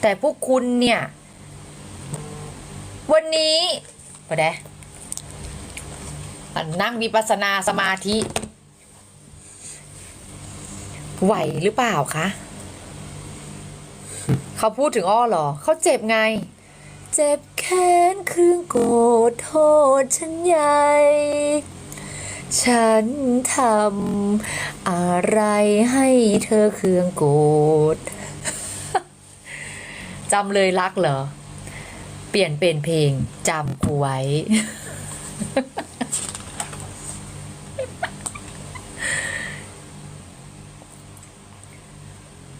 แต่พวกคุณเนี่ย วันนี้ไปเด้นั่งวิปัสนาสมาธิ ไหวหรือเปล่าคะ เขาพูดถึงอ้อเหรอ เขาเจ็บไง เจ็บแค้นเครื่องโกรธโทษฉันใหญ่ฉันทำอะไรให้เธอเครื่องโกรธ จำเลยรักเหรอ เปลี่ยนเป็นเพลงจำกูไว้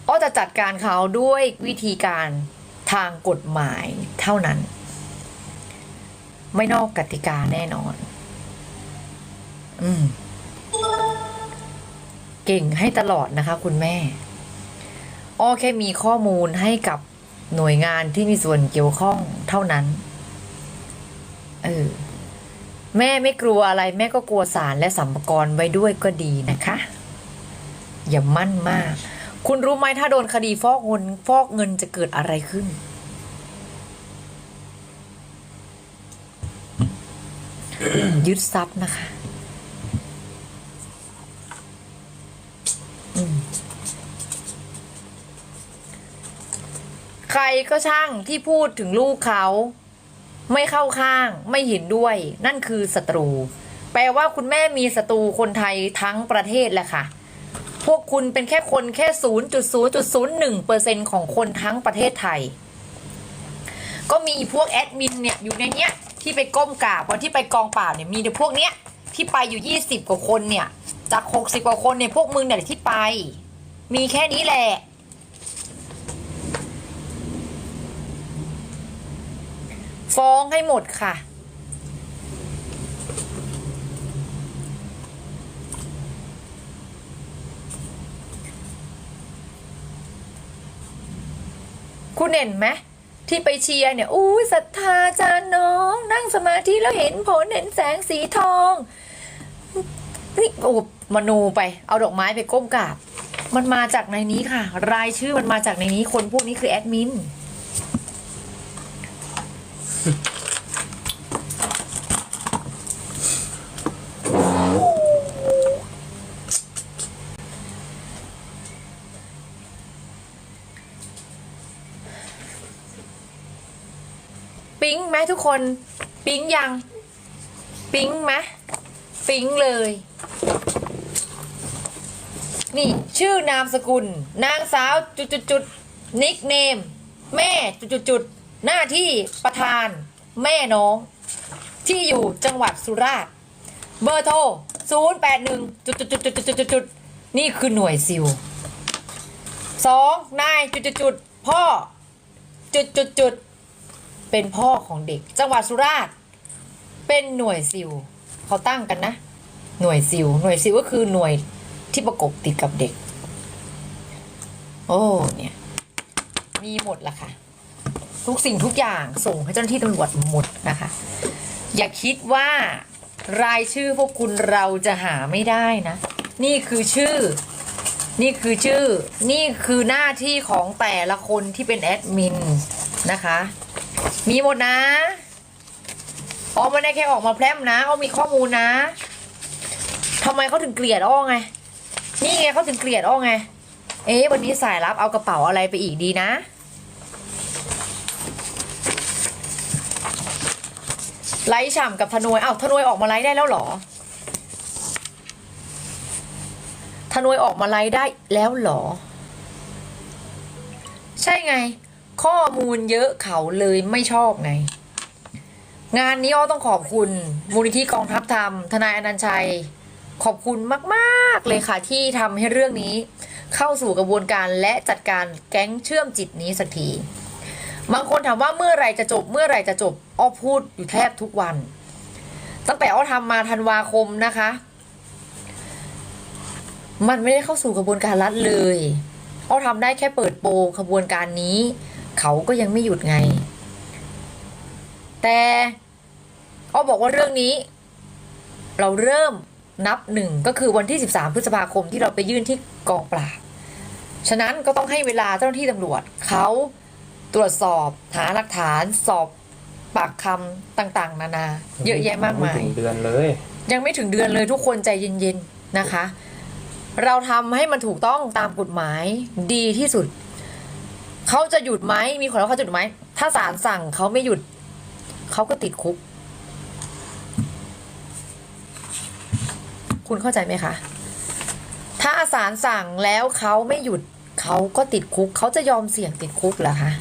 อ้อจะจัดการเขาด้วยวิธีการทางกฎหมายเท่านั้น ไม่นอกกติกาแน่นอน อืม เก่งให้ตลอดนะคะคุณแม่ อ้อแค่มีข้อมูลให้กับ หน่วยงานที่มีส่วนเกี่ยวข้องเท่านั้น เออ แม่ไม่กลัวอะไร แม่ก็กลัวสารและสัมภาระไว้ด้วยก็ดีนะคะ อย่ามั่นมาก คุณรู้ไหมถ้าโดนคดีฟอกเงินฟอกเงินจะเกิดอะไรขึ้น ยึดทรัพย์นะคะ รก็ช่างที่พูดถึงลูกเขา ไม่เข้าข้าง ไม่เห็นด้วย นั่นคือศัตรู แปลว่าคุณแม่มีศัตรูคนไทยทั้งประเทศแหละค่ะ พวกคุณเป็นแค่คนแค่ 0.0.01%ของคนทั้งประเทศไทย ก็มีพวกแอดมินเนี่ยอยู่ในเนี้ยที่ไปก้มกราบวันที่ไปกองป่าบเนี่ยมีแต่พวกเนี้ยที่ไปอยู่ 20 กว่าคนเนี่ย จาก 60 กว่าคนเนี่ยพวกมึงเนี่ยที่ไป มีแค่นี้แหละ ฟ้องให้หมดค่ะ คุณเห็นไหมที่ไปเชียร์เนี่ยอู้ศรัทธาจาน้อง นั่งสมาธิแล้วเห็นผลเห็นแสงสีทองนี่โอ้มโนไป เอาดอกไม้ไปก้มกราบ มันมาจากในนี้ค่ะ รายชื่อมันมาจากในนี้คนพวกนี้คือแอดมิน มทุกคน ปิ๊งยัง ปิ๊งไหมปิ๊งเลย นี่ชื่อนามสกุล นางสาวจุดจุดจุดนิกเนม แม่จุดจุดจุดหน้าที่ประธาน แม่น้อง ที่อยู่จังหวัดสุราษฎร์เบอร์โทร0 8 1จุดจุดจุดจุดจุดจุดจุดนี่คือหน่วยซิลสองนายจุดจุดจุดพ่อ จุดจุดจุด เป็นพ่อของเด็ก จังหวัดสุราษฎร์เป็นหน่วยซิลเขาตั้งกันนะ หน่วยซิลหน่วยซิลก็คือหน่วยที่ประกบติดกับเด็ก โอ้เนี่ย มีหมดละค่ะ ทุกสิ่งทุกอย่างส่งให้เจ้าหน้าที่ตำรวจหมดนะคะ อย่าคิดว่ารายชื่อพวกคุณเราจะหาไม่ได้นะ นี่คือชื่อ นี่คือชื่อ นี่คือหน้าที่ของแต่ละคนที่เป็นแอดมินนะคะ มีหมดนะอ้อไม่ได้แค่ออกมาแพร่มนะอ้อมีข้อมูลนะทำไมเขาถึงเกลียดอ้อไง นี่ไงเขาถึงเกลียดอ้อไง เอ๊ะวันนี้สายรับเอากระเป๋าอะไรไปอีกดีนะ ไลฟ์ฉ่ำกับธนวยเอ้าธนวยออกมาไลฟ์ได้แล้วหรอธนวยออกมาไลฟ์ได้แล้วหรอ ใช่ไง ข้อมูลเยอะเขาเลยไม่ชอบไง งานนี้อ้อต้องขอบคุณมูลนิธิกองทัพธรรม ทนายอนันต์ชัย ขอบคุณมาก ๆ เลยค่ะ ที่ทำให้เรื่องนี้ เข้าสู่กระบวนการและจัดการแก๊งเชื่อมจิตนี้สักที บางคนถามว่าเมื่อไรจะจบ เมื่อไรจะจบ อ้อพูดอยู่แทบทุกวัน ตั้งแต่อ้อทำมาธันวาคมนะคะ มันไม่ได้เข้าสู่กระบวนการรัฐเลยอ้อทำได้แค่เปิดโปงขบวนการนี้ เขาก็ยังไม่หยุดไง แต่อ้อบอกว่าเรื่องนี้ เราเริ่มนับหนึ่งก็คือวันที่ 13 พฤษภาคมที่เราไปยื่นที่กองปราบ ฉะนั้นก็ต้องให้เวลาเจ้าหน้าที่ตำรวจเขาตรวจสอบหาหลักฐานสอบปากคำต่างๆ นานา เยอะแยะมากมาย ถึงเดือนเลย ยังไม่ถึงเดือนเลยทุกคนใจเย็นๆนะคะ เราทำให้มันถูกต้องตามกฎหมายดีที่สุด เขาจะหยุดไหมมีคนแล้วเขาจะหยุดไหมถ้าศาลสั่งเขาไม่หยุดเขาก็ติดคุก คุณเข้าใจไหมคะถ้าศาลสั่งแล้วเขาไม่หยุดเขาก็ติดคุกเขาจะยอมเสี่ยงติดคุกเหรอคะ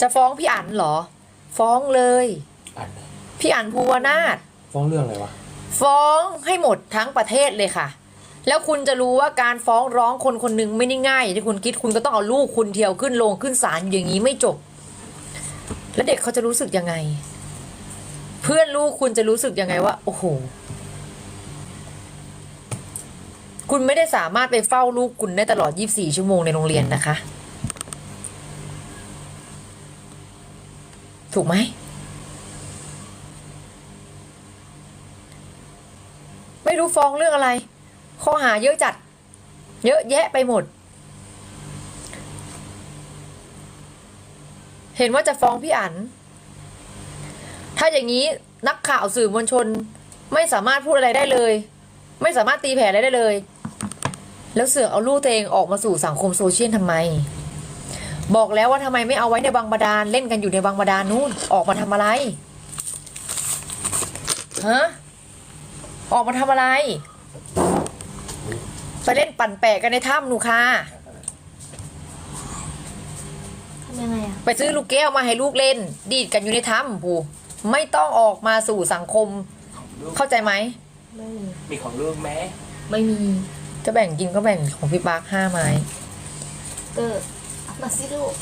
จะฟ้องพี่อั๋นเหรอ ฟ้องเลยอันพี่อั๋นภูวนาถฟ้องเรื่องอะไรวะ ฟ้องให้หมดทั้งประเทศเลยค่ะ แล้วคุณจะรู้ว่าการฟ้องร้องคนคนหนึ่งไม่ได้ง่ายอย่างที่คุณคิดคุณก็ต้องเอาลูกคุณเที่ยวขึ้นลงขึ้นศาลอย่างนี้ไม่จบ แล้วเด็กเขาจะรู้สึกยังไง เพื่อนลูกคุณจะรู้สึกยังไงว่า โอ้โหคุณไม่ได้สามารถไปเฝ้าลูกคุณได้ตลอด 24 ชั่วโมงในโรงเรียนนะคะ ถูกไหม ไม่ รู้ฟ้องเรื่องอะไร ข้อหาเยอะจัด เยอะแยะไปหมด เห็นว่าจะฟ้องพี่อั๋นถ้าอย่างนี้นักข่าวสื่อมวลชนไม่สามารถพูดอะไรได้เลย ไม่สามารถตีแผ่อะไรได้เลย แล้วเสือกเอาลูกตัวเองออกมาสู่สังคมโซเชียลทำไม บอกแล้วว่าทำไมไม่เอาไว้ในบางบาดาลเล่นกันอยู่ในบางบาดาลนู่นออกมาทำอะไรฮะ ออกมาทำอะไร ไปเล่นปั่นแปะกันในถ้ำหนูค่ะ ทำยังไงอะ ไปซื้อลูกแก้วมาให้ลูกเล่น ดีดกันอยู่ในถ้ำผูไม่ต้องออกมาสู่สังคมเข้าใจไหม ไม่มี มีของลูกไหมไม่มี จะแบ่งกินก็แบ่งของพี่ปาร์คห้าไม้เตอร์เอามาสิลูก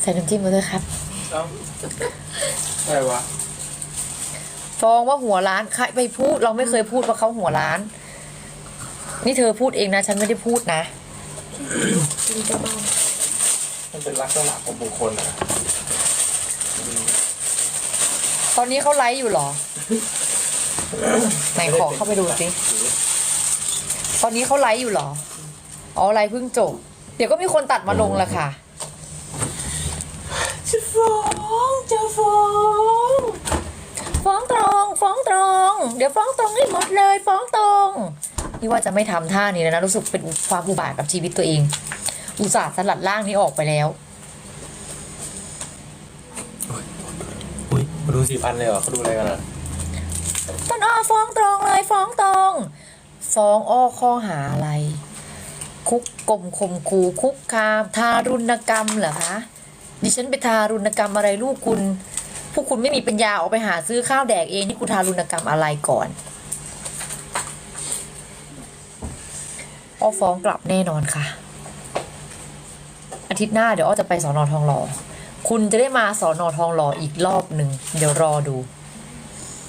ใส่น้ำจิ้มมาด้วยครับ เอ้าอะไรวะ ฟ้องว่าหัวร้านใครไปพูด เราไม่เคยพูดว่าเขาหัวร้าน นี่เธอพูดเองนะ ฉันไม่ได้พูดนะกินเจ้าบ้านมันเป็นลักษณะของบุคคลอะตอนนี้เขาไลฟ์อยู่เหรอ ไหนขอเข้าไปดูสิ ตอนนี้เขาไลฟ์อยู่เหรอ อ๋อไลฟ์เพิ่งจบ เดี๋ยวก็มีคนตัดมาลงละค่ะ จะฟ้องจะฟ้อง ฟ้องตรง ฟ้องตรง เดี๋ยวฟ้องตรงให้หมดเลย ฟ้องตรงนี่ว่าจะไม่ทำท่านี้แล้วนะรู้สึกเป็นความอุบาทกับชีวิตตัวเอง อุตส่าห์สลัดร่างนี้ออกไปแล้วอุ้ยมาดูสิพันเลยเหรอเขาดูอะไรกันอะต้นอ้อฟ้องตรงเลยฟ้องตรงฟ้องอ้อข้อหาอะไร คุกกลมข่มขู่คุกคาม ทารุณกรรมเหรอคะดิฉันไปทารุณกรรมอะไรลูกคุณ พวกคุณไม่มีปัญญาออกไปหาซื้อข้าวแดกเองนี่คุณทารุณกรรมอะไรก่อนอ้อฟ้องกลับแน่นอนค่ะ อาทิตย์หน้าเดี๋ยวอ้อจะไปสอนอทองหล่อคุณจะได้มาสอนอทองหล่ออีกรอบหนึ่งเดี๋ยวรอดู